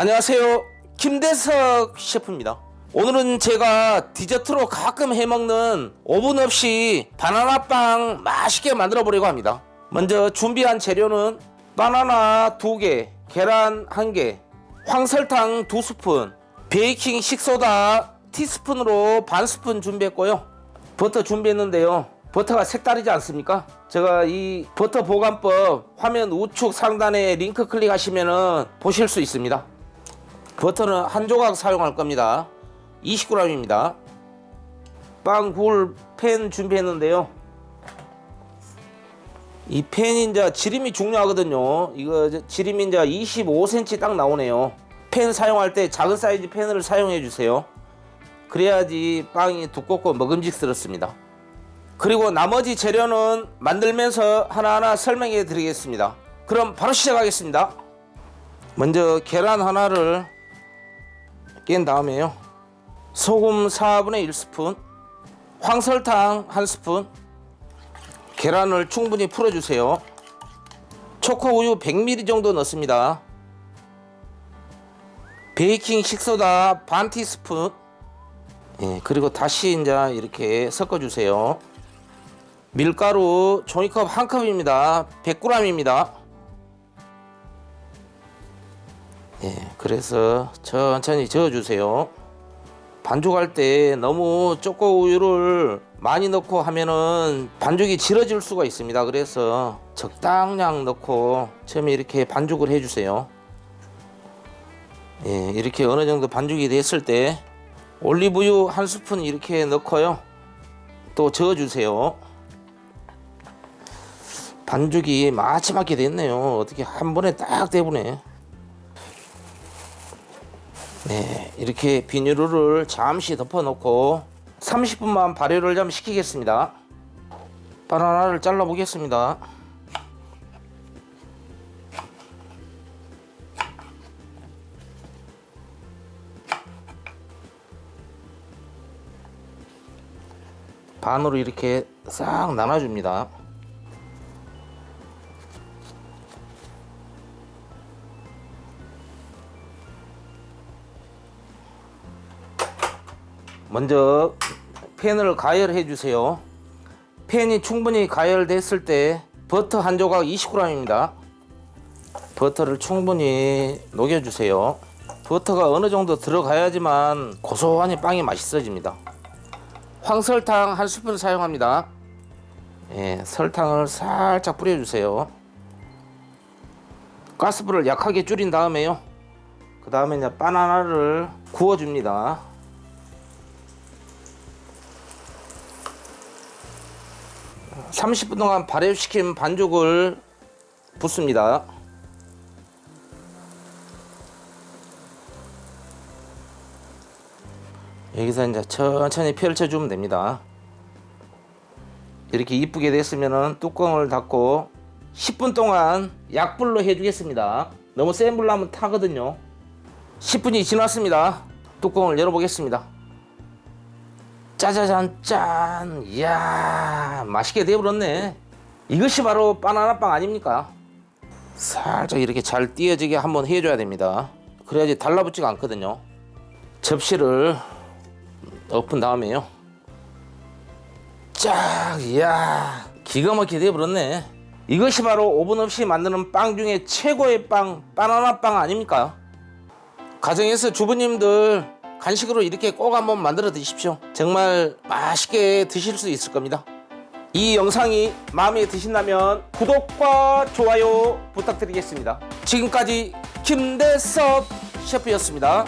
안녕하세요. 김대석 셰프입니다. 오늘은 제가 디저트로 가끔 해먹는 오븐 없이 바나나빵 맛있게 만들어 보려고 합니다. 먼저 준비한 재료는 바나나 2개, 계란 1개, 황설탕 2스푼, 베이킹 식소다 티스푼으로 반 스푼 준비했고요. 버터 준비했는데요. 버터가 색다르지 않습니까? 제가 이 버터 보관법 화면 우측 상단에 링크 클릭하시면 보실 수 있습니다. 버터는 한 조각 사용할 겁니다. 20g입니다. 빵 구울 팬 준비했는데요. 이 팬이 이제 지름이 중요하거든요. 이거 지름이 이제 25cm 딱 나오네요. 팬 사용할 때 작은 사이즈 팬을 사용해 주세요. 그래야지 빵이 두껍고 먹음직스럽습니다. 그리고 나머지 재료는 만들면서 하나하나 설명해 드리겠습니다. 그럼 바로 시작하겠습니다. 먼저 계란 하나를 깬 다음에요. 소금 4분의 1스푼, 황설탕 1스푼, 계란을 충분히 풀어주세요. 초코 우유 100ml 정도 넣습니다. 베이킹 식소다 반 티스푼, 예, 그리고 다시 이제 이렇게 섞어주세요. 밀가루 종이컵 한 컵입니다. 100g입니다. 예, 그래서 천천히 저어주세요. 반죽할 때 너무 초코 우유를 많이 넣고 하면은 반죽이 질어질 수가 있습니다. 그래서 적당량 넣고 처음에 이렇게 반죽을 해주세요. 예, 이렇게 어느 정도 반죽이 됐을 때 올리브유 한 스푼 이렇게 넣고요. 또 저어주세요. 반죽이 마지막에 됐네요. 어떻게 한 번에 딱 되보네. 네, 이렇게 비닐을 잠시 덮어놓고 30분만 발효를 좀 시키겠습니다. 바나나를 잘라 보겠습니다. 반으로 이렇게 싹 나눠줍니다. 먼저 팬을 가열해 주세요. 팬이 충분히 가열됐을 때 버터 한 조각 20g입니다. 버터를 충분히 녹여주세요. 버터가 어느 정도 들어가야지만 고소하니 빵이 맛있어집니다. 황설탕 한 스푼 사용합니다. 예, 설탕을 살짝 뿌려주세요. 가스불을 약하게 줄인 다음에요. 그 다음에 이제 바나나를 구워줍니다. 삼십 분 동안 발효시킨 반죽을 붓습니다. 여기서 이제 천천히 펼쳐주면 됩니다. 이렇게 이쁘게 됐으면 뚜껑을 닫고 10분 동안 약불로 해주겠습니다. 너무 센 불로 하면 타거든요. 10분이 지났습니다. 뚜껑을 열어보겠습니다. 짜자잔 짠. 이야 맛있게 되어버렸네. 이것이 바로 바나나빵 아닙니까? 살짝 이렇게 잘 띄어지게 한번 해줘야 됩니다. 그래야지 달라붙지가 않거든요. 접시를 엎은 다음에요. 쫙 이야 기가 막히게 되어버렸네. 이것이 바로 오븐 없이 만드는 빵 중에 최고의 빵 바나나빵 아닙니까? 가정에서 주부님들 간식으로 이렇게 꼭 한번 만들어 드십시오. 정말 맛있게 드실 수 있을 겁니다. 이 영상이 마음에 드신다면 구독과 좋아요 부탁드리겠습니다. 지금까지 김대섭 셰프였습니다.